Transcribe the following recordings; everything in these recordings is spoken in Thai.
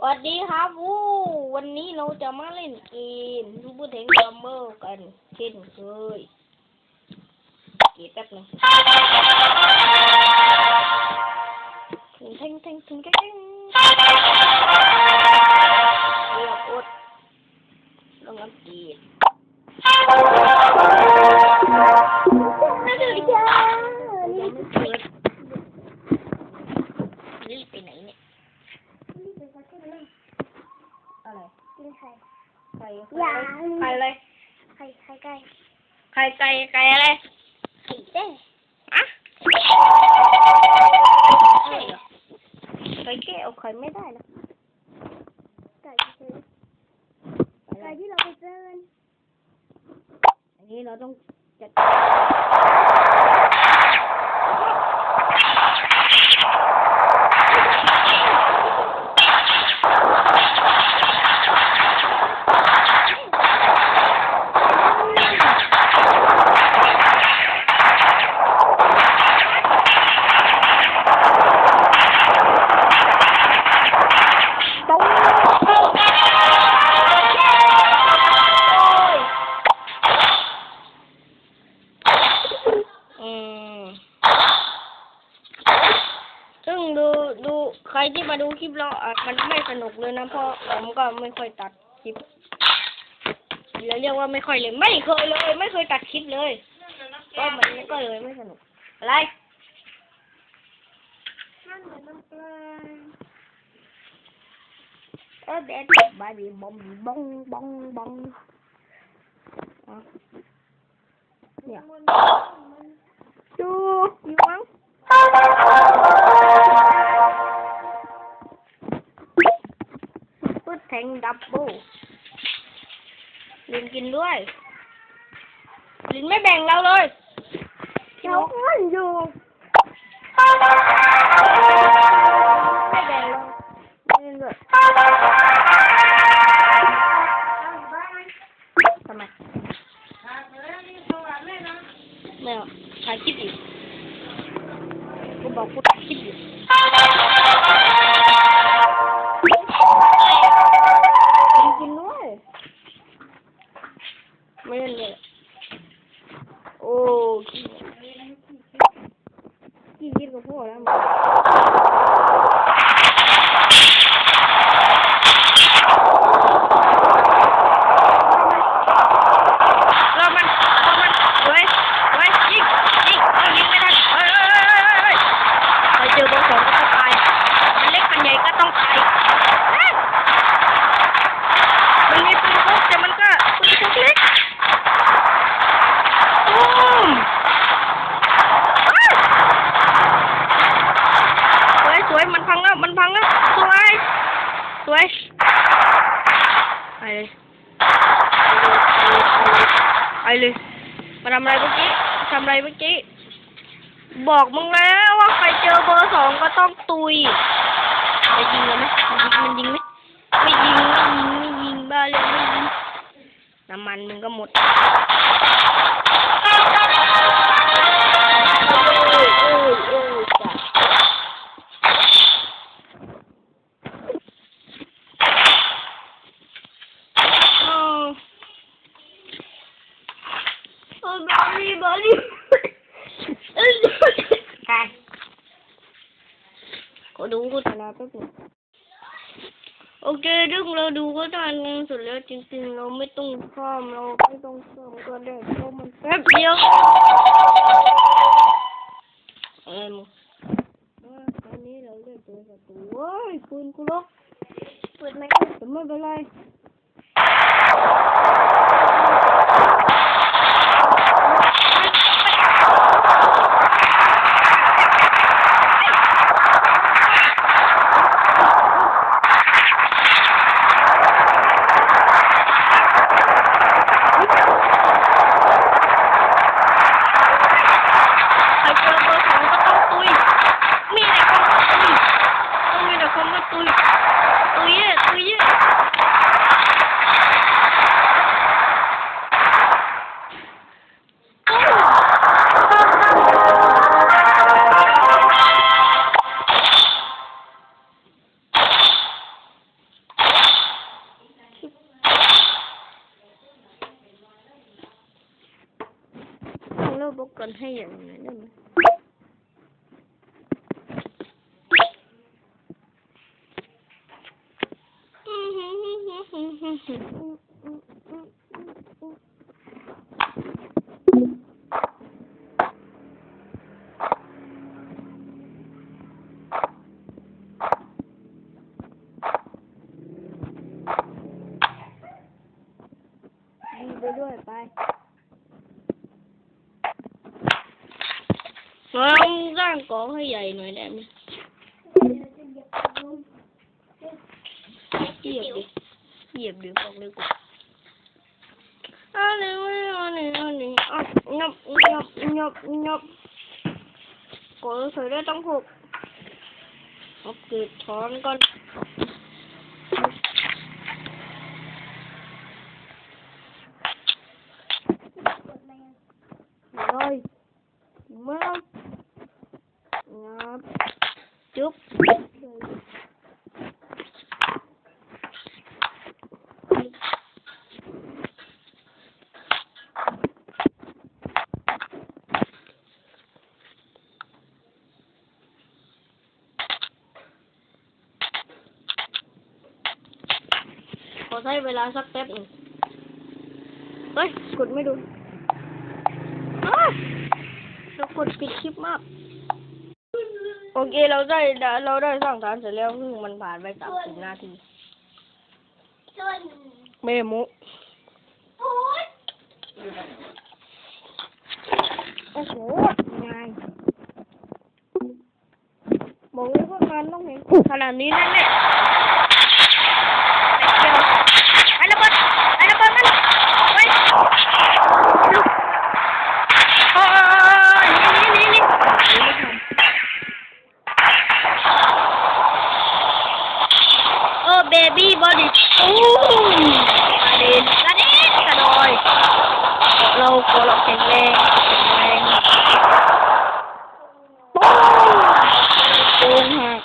สวัสดีครับวู้วันนี้เราจะมาเล่นเกมรูบูเทงซัมเมอร์กันเช่นเคยเกมแป๊บนึงเทงเทงเทงเทงเทงเรียบอดลงน้ำเกีด ข่แก้เอาไข่ไม่ได้นะไก่เฉยอะไรไก่ที่เราไปเจอกันอันนี้เราต้อง รที่มาดูคลิปเราอะมันไม่สนุกเลยนะเพราะผมก็ไม่ค่อยตัดคลิปเราเรียกว่าไม่ค่อยเลยไม่เคยเลย ไม่เคยตัดคลิปเลย ก็มันก็เลยไม่สนุก อะไรมันเหมือนน้ำปลาเออเด็ดบายบีบอมบีบองบองบองอะเนี่ยมันดูอยู่มั้ง แทงดับเบิลลินกินด้วย ลินไม่แบ่งเราเลยเขาอ้วนอยู่ สวยไปเลยไปเลยมาทำอะไรเมื่อกี้ทำอะไรเมื่อกี้ บอกมึงแล้วว่าใครเจอเบอร์สองก็ต้องตุยจะยิงเลยไหมมันยิงไหมไม่ยิงไม่ยิงไม่ยิงบ้าเลยไม่ยิงน้ำมันมึงก็หมด ก็ดูโฆษณาแป๊บนึงโอเคดึงเราดูโฆษณากันสุดแล้วจริงๆ เราไม่ต้องซ่อมเราไม่ต้องซ่อมก็ได้เพราะมันแป๊บเดียวเอ้ยมึงเอตอนนี้เราได้เจอศัตรูเว้ยปืนกูลกเปิดไหมแต่ไม่เป็นไร Tôi á, tôi á. Hello, bố cần hay dạng này nữa. ได้ไหมดีไปด้วยไปลองสร้างกองให้ใหญ่หน่อยได้ไหมเหยียบดิ เหยียบดิบอกเลยกูอันนี้อันนี้อันนี้อะงับงับงับงับกดใส่ได้ต้องหกเอาเกิดถอนก่อน rồi mới không ngập chút có thấy vé lá sắp tép này ơi cụt mới đúng เรากดปิดคลิปมาก โอเคเราได้เราได้สร้างฐานเสร็จแล้วซึ่งมันผ่านไปสามสิบนาทีจนเมมุโอ๊ยโอ้โหง่ายบอกเลยว่างานต้องเห็นขนาดนี้แน่แดี้อู้กระเด็นกระเด็นกระโดยเราขอเราแข็งแรงแข็งแรงปุ้งปุ้งหัก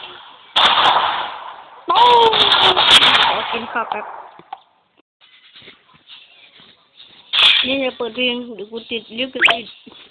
ปุ้ขอกินข้าวแป๊บนี่จะเปิดเพลงเดี๋ยวกูติดลิขสิทธิ์ค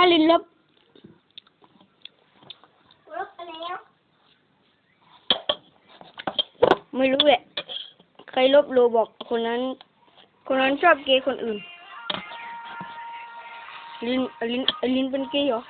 าลินลบลบไปแล้ว ไม่รู้แหละ ใครลบโลบอกคนนั้น คนนั้นชอบเกย์คนอื่น ลินลินลินเป็นเกย์เหรอ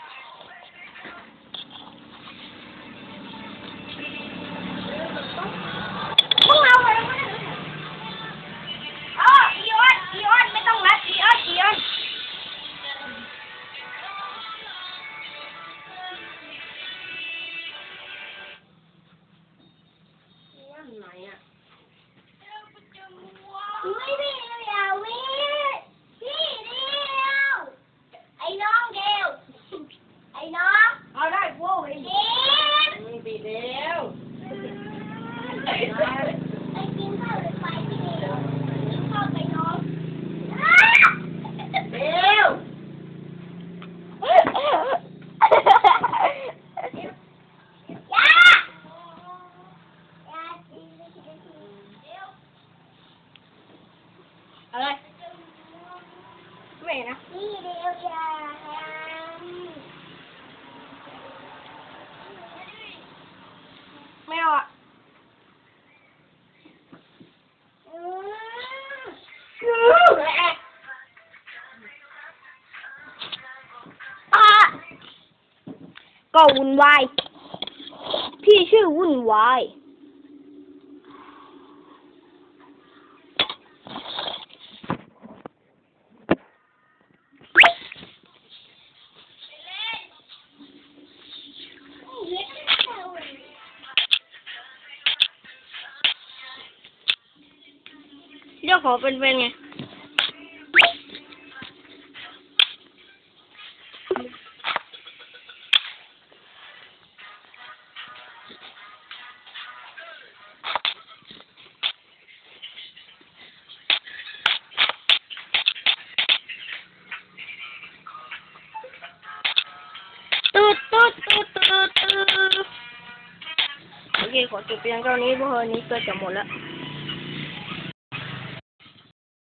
ก็วุ่นวาย พี่ชื่อวุ่นวาย เรื่องของเป็นเป็นไง จุดเคขอจบเพียงเท่านี้เพราะวันนี้ก็จะหมดแล้ว